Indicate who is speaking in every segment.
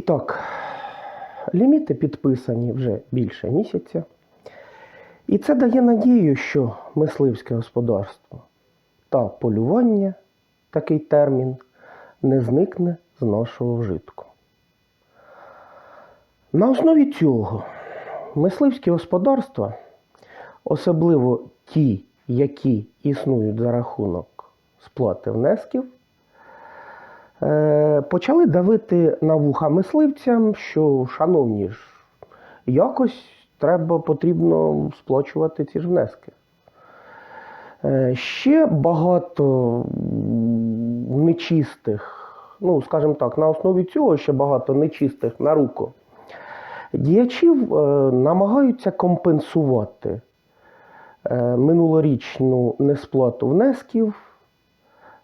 Speaker 1: І так, ліміти підписані вже більше місяця. І це дає надію, що мисливське господарство та полювання, такий термін, не зникне з нашого вжитку. На основі цього мисливські господарства, особливо ті, які існують за рахунок сплати внесків, почали давити на вуха мисливцям, що, шановні ж, якось треба потрібно сплачувати ці ж внески. Е, Ще багато нечистих, ну, скажімо так, на основі цього ще багато нечистих на руку діячів е, намагаються компенсувати е, минулорічну несплату внесків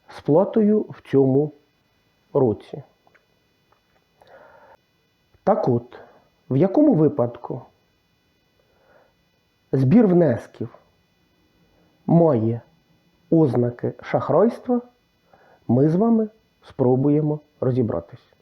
Speaker 1: сплатою в цьому році. Так от, в якому випадку збір внесків має ознаки шахройства, ми з вами спробуємо розібратись.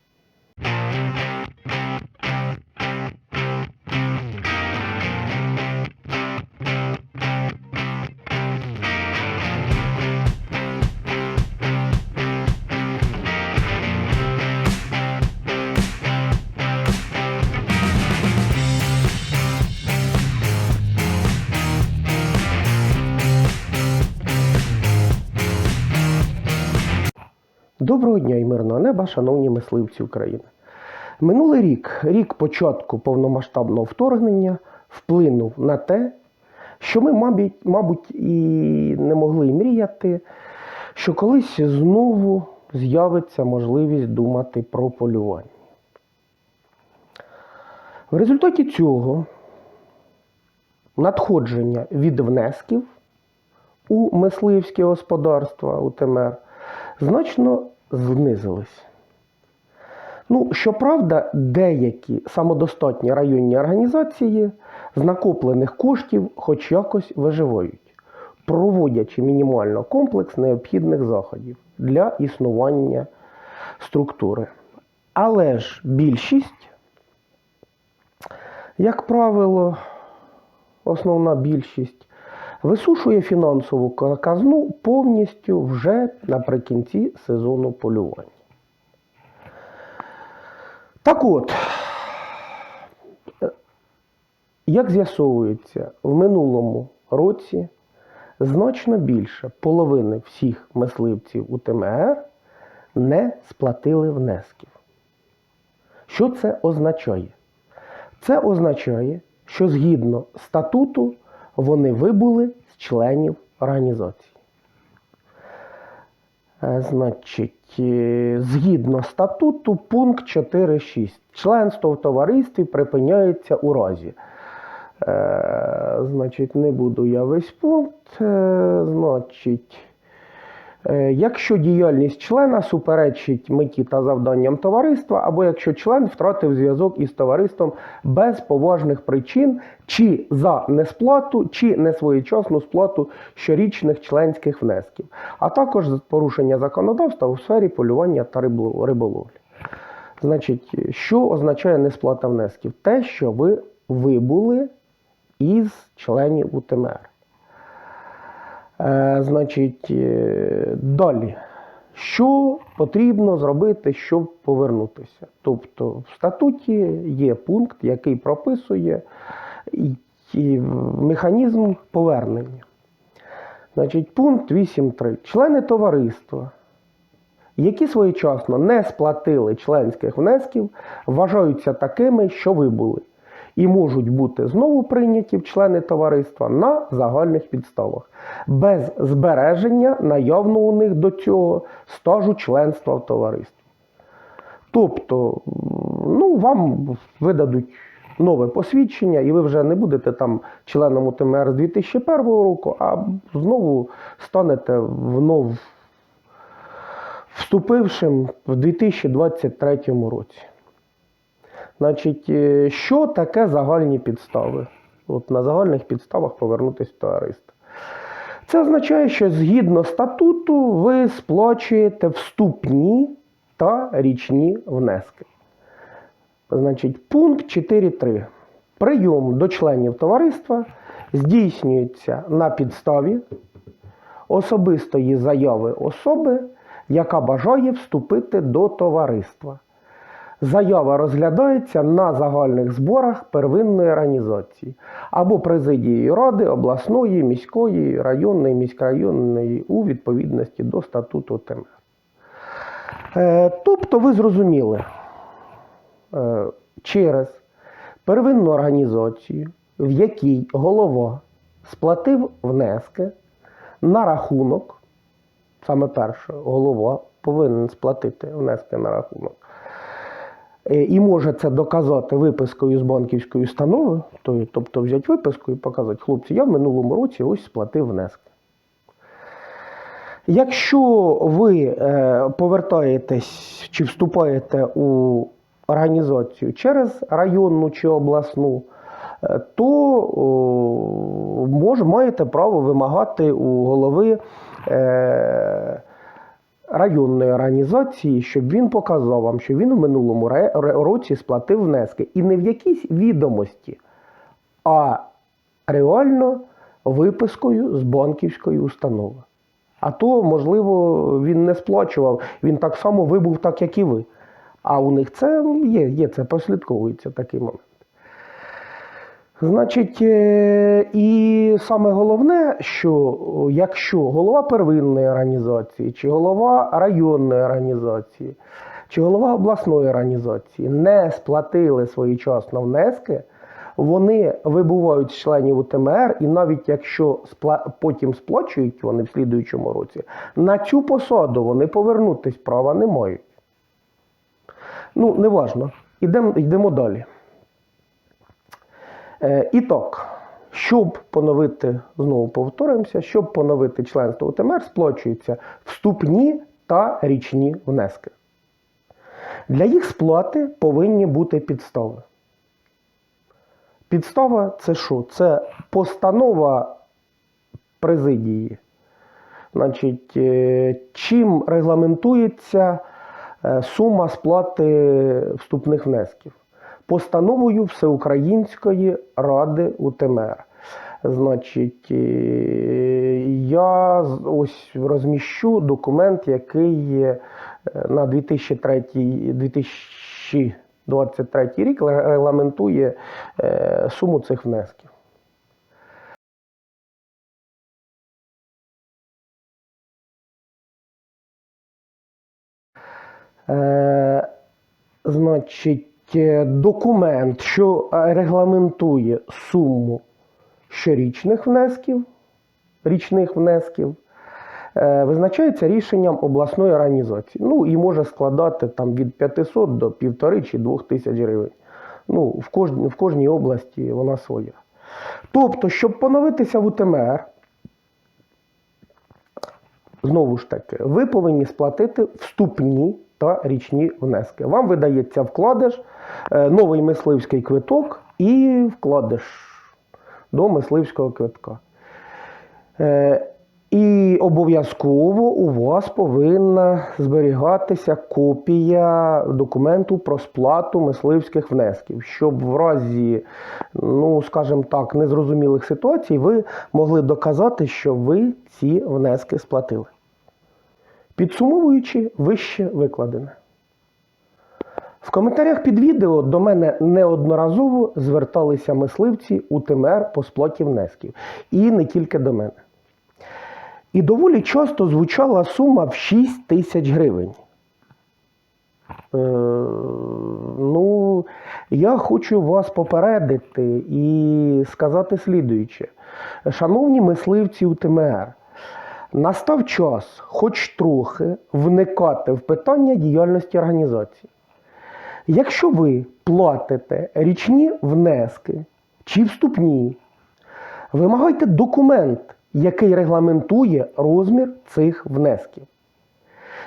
Speaker 1: Доброго дня і мирного неба, шановні мисливці України. Минулий рік, рік початку повномасштабного вторгнення, вплинув на те, що ми, мабуть, мабуть, і не могли мріяти, що колись знову з'явиться можливість думати про полювання. В результаті цього надходження від внесків у мисливське господарства УТМР значно знизились. Ну, щоправда, деякі самодостатні районні організації з накоплених коштів хоч якось виживають, проводячи мінімально комплекс необхідних заходів для існування структури. Але ж більшість, як правило, основна більшість висушує фінансову казну повністю вже наприкінці сезону полювання. Так от, як з'ясовується, в минулому році значно більше половини всіх мисливців УТМР не сплатили внесків. Що це означає? Це означає, що згідно статуту вони вибули з членів організації. Е, Значить, е, згідно статуту, пункт 4.6. Членство в товаристві припиняється у разі. Е, Значить, не буду я весь пункт. Значить, якщо діяльність члена суперечить меті та завданням товариства, або якщо член втратив зв'язок із товариством без поважних причин, чи за несплату, чи несвоєчасну сплату щорічних членських внесків, а також порушення законодавства у сфері полювання та риболовлі. Значить, що означає несплата внесків? Те, що ви вибули із членів УТМР. Е, значить, е, далі. Що потрібно зробити, щоб повернутися? Тобто в статуті є пункт, який прописує механізм повернення. Значить, пункт 8.3. Члени товариства, які своєчасно не сплатили членських внесків, вважаються такими, що вибули, і можуть бути знову прийняті в члени товариства на загальних підставах, без збереження наявного у них до цього стажу членства в товаристві. Тобто, ну, вам видадуть нове посвідчення, і ви вже не будете там членом УТМР з 2001 року, а знову станете внов вступившим в 2023 році. Значить, е, що таке загальні підстави? От на загальних підставах повернутися в товариство. Це означає, що згідно статуту ви сплачуєте вступні та річні внески. Значить, пункт 4.3. Прийом до членів товариства здійснюється на підставі особистої заяви особи, яка бажає вступити до товариства. Заява розглядається на загальних зборах первинної організації або президією ради обласної, міської, районної, міськрайонної у відповідності до статуту ТМР. Е, Тобто ви зрозуміли, е, через первинну організацію, в якій голова сплатив внески на рахунок, саме перше, голова повинен сплатити внески на рахунок. Е, І може це доказати випискою з банківської установи, тобто взяти виписку і показати, хлопці, я в минулому році ось сплатив внески. Якщо ви е, повертаєтесь чи вступаєте у організацію через районну чи обласну, е, то мож, маєте право вимагати у голови е, районної організації, щоб він показав вам, що він в минулому році сплатив внески. І не в якійсь відомості, а реально випискою з банківської установи. А то, можливо, він не сплачував, він так само вибув, так як і ви. А у них це є, є це прослідковується такий момент. Значить, е, і саме головне, що якщо голова первинної організації, чи голова районної організації, чи голова обласної організації не сплатили своєчасно внески, вони вибувають з членів УТМР, і навіть якщо потім сплачують вони в слідуючому році, на цю посаду вони повернутись права не мають. Ну, неважно. Йдемо далі. Е, і так, щоб поновити, знову повторюємося, щоб поновити членство УТМР, сплачуються вступні та річні внески. Для їх сплати повинні бути підстави. Підстава це що? Це постанова президії. Значить, е, чим регламентується е, сума сплати вступних внесків? Постановою Всеукраїнської ради УТМР. Значить, е, я ось розміщу документ, який е, на 2003, 2023 рік регламентує е, суму цих внесків. Значить, документ, що е, регламентує суму щорічних внесків, річних внесків, е, визначається рішенням обласної організації. Ну і може складати там від 500 до 1,5 чи 2 тисяч гривень. Ну, в, кожній, в кожній області вона своя. Тобто, щоб поновитися в УТМР, знову ж таки, ви повинні сплатити вступні та річні внески. Вам видається вкладиш, е, новий мисливський квиток і вкладиш до мисливського квитка. Е, І обов'язково у вас повинна зберігатися копія документу про сплату мисливських внесків, щоб в разі, ну скажімо так, незрозумілих ситуацій ви могли доказати, що ви ці внески сплатили. Підсумовуючи вище викладене. В коментарях під відео до мене неодноразово зверталися мисливці УТМР по сплаті внесків. І не тільки до мене. І доволі часто звучала сума в 6 тисяч гривень. Е, ну, я хочу вас попередити і сказати слідуюче. Шановні мисливці УТМР, настав час хоч трохи вникати в питання діяльності організації. Якщо ви платите річні внески чи вступні, вимагайте документ, який регламентує розмір цих внесків.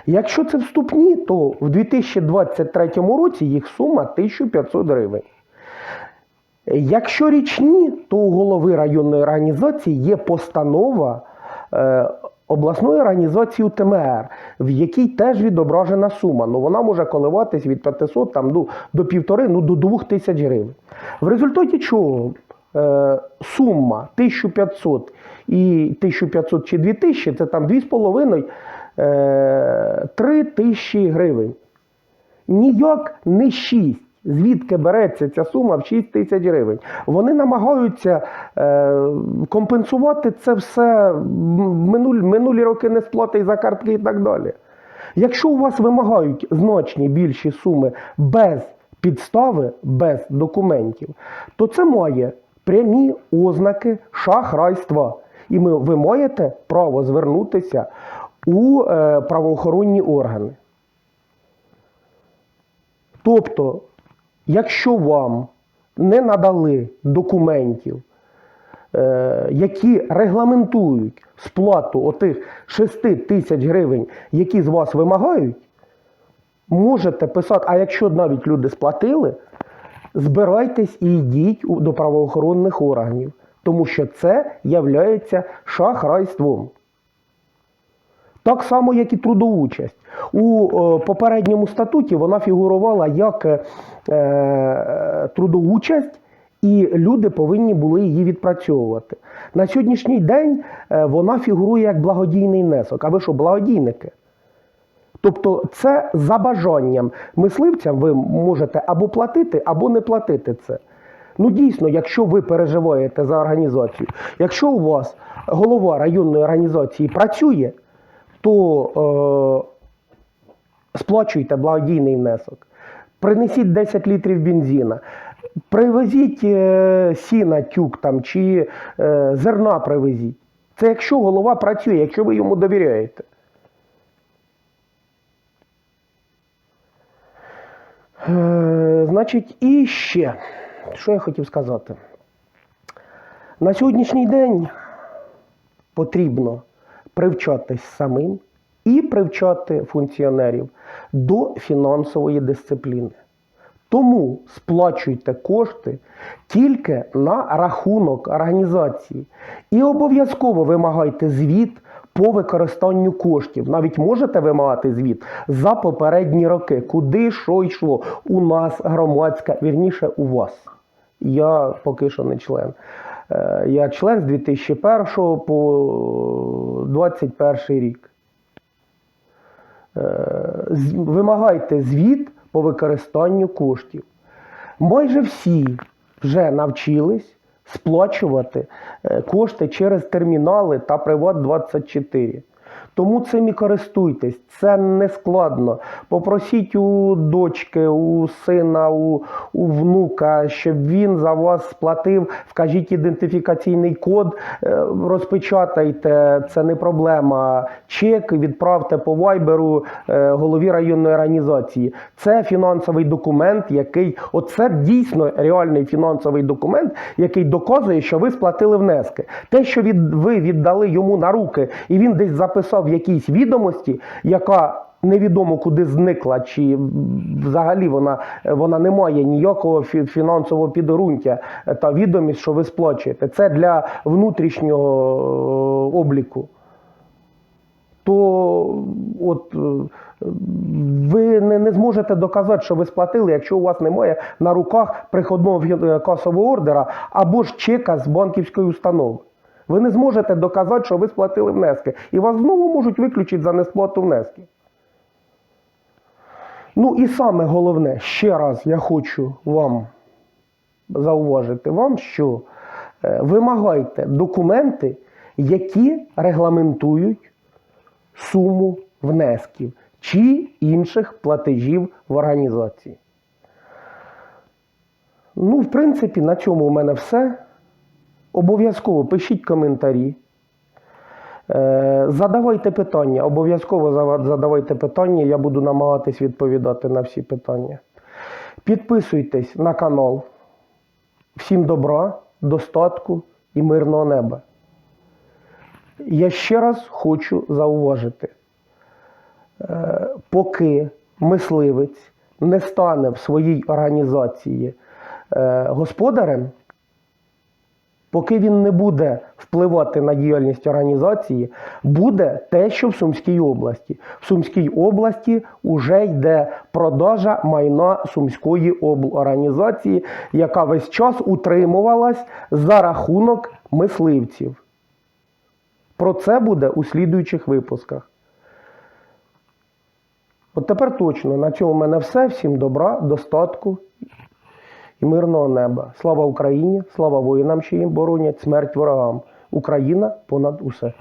Speaker 1: Якщо це вступні, то в 2023 році їх сума 1500 гривень. Якщо річні, то у голови районної організації є постанова е, обласної організації УТМР, в якій теж відображена сума. Ну вона може коливатись від 500 там, ну, до півтори, ну до 2 тисяч гривень. В результаті чого е, сума 1500 і 1500 чи 2000 це там 2,5 е, 3 тисячі гривень. Ніяк не 6. Звідки береться ця сума в 6 тисяч гривень? Вони намагаються е, компенсувати це все минулі, минулі роки несплати за картки і так далі. Якщо у вас вимагають значні більші суми без підстави, без документів, то це має прямі ознаки шахрайства. І ми, ви маєте право звернутися у е, правоохоронні органи. Тобто, якщо вам не надали документів, е, які регламентують сплату отих 6 тисяч гривень, які з вас вимагають, можете писати, а якщо навіть люди сплатили, збирайтесь і йдіть до правоохоронних органів, тому що це являється шахрайством. Так само, як і трудоучасть. У е, попередньому статуті вона фігурувала як е, е, трудоучасть, і люди повинні були її відпрацьовувати. На сьогоднішній день вона фігурує як благодійний внесок. А ви що, благодійники? Тобто це за бажанням мисливцям ви можете або платити, або не платити це. Ну дійсно, якщо ви переживаєте за організацію, якщо у вас голова районної організації працює, то е, сплачуйте благодійний внесок. Принесіть 10 літрів бензина, привезіть е, сіна тюк там, чи е, зерна привезіть. Це якщо голова працює, якщо ви йому довіряєте. Е, значить, і ще, що я хотів сказати. На сьогоднішній день потрібно привчатись самим і привчати функціонерів до фінансової дисципліни. Тому сплачуйте кошти тільки на рахунок організації і обов'язково вимагайте звіт по використанню коштів. Навіть можете вимагати звіт за попередні роки, куди що йшло. У нас громадська, вірніше, у вас. Я поки що не член. Е, Я член з 2001 по 2021 рік. Е, Вимагайте звіт по використанню коштів. Майже всі вже навчились сплачувати е, кошти через термінали та Приват24. Тому цим і користуйтесь, це не складно. Попросіть у дочки, у сина, у, у внука, щоб він за вас сплатив, вкажіть ідентифікаційний код, е, розпечатайте, це не проблема. Чек відправте по вайберу е, голові районної організації. Це фінансовий документ, який, оце дійсно реальний фінансовий документ, який доказує, що ви сплатили внески. Те, що від, ви віддали йому на руки, і він десь записав в якійсь відомості, яка невідомо куди зникла, чи взагалі вона, вона не має ніякого фінансового підґрунтя е, та відомість, що ви сплачуєте. Це для внутрішнього е, обліку то от е, ви не, не зможете доказати, що ви сплатили, якщо у вас немає на руках приходного касового ордера або ж чека з банківської установи. Ви не зможете доказати, що ви сплатили внески. І вас знову можуть виключити за несплату внесків. Ну і саме головне, ще раз я хочу вам зауважити вам, що е, вимагайте документи, які регламентують суму внесків чи інших платежів в організації. Ну, в принципі, на цьому у мене все. Обов'язково пишіть коментарі. Е, Задавайте питання, обов'язково задавайте питання, я буду намагатись відповідати на всі питання. Підписуйтесь на канал. Всім добра, достатку і мирного неба. Я ще раз хочу зауважити, е, поки мисливець не стане в своїй організації е, господарем, Поки він не буде впливати на діяльність організації, буде те, що в Сумській області. В Сумській області вже йде продажа майна Сумської облорганізації, яка весь час утримувалась за рахунок мисливців. Про це буде у слідуючих випусках. От тепер точно на цьому в мене все. Всім добра, достатку і мирного неба. Слава Україні! Слава воїнам, що їм боронять, смерть ворогам. Україна понад усе.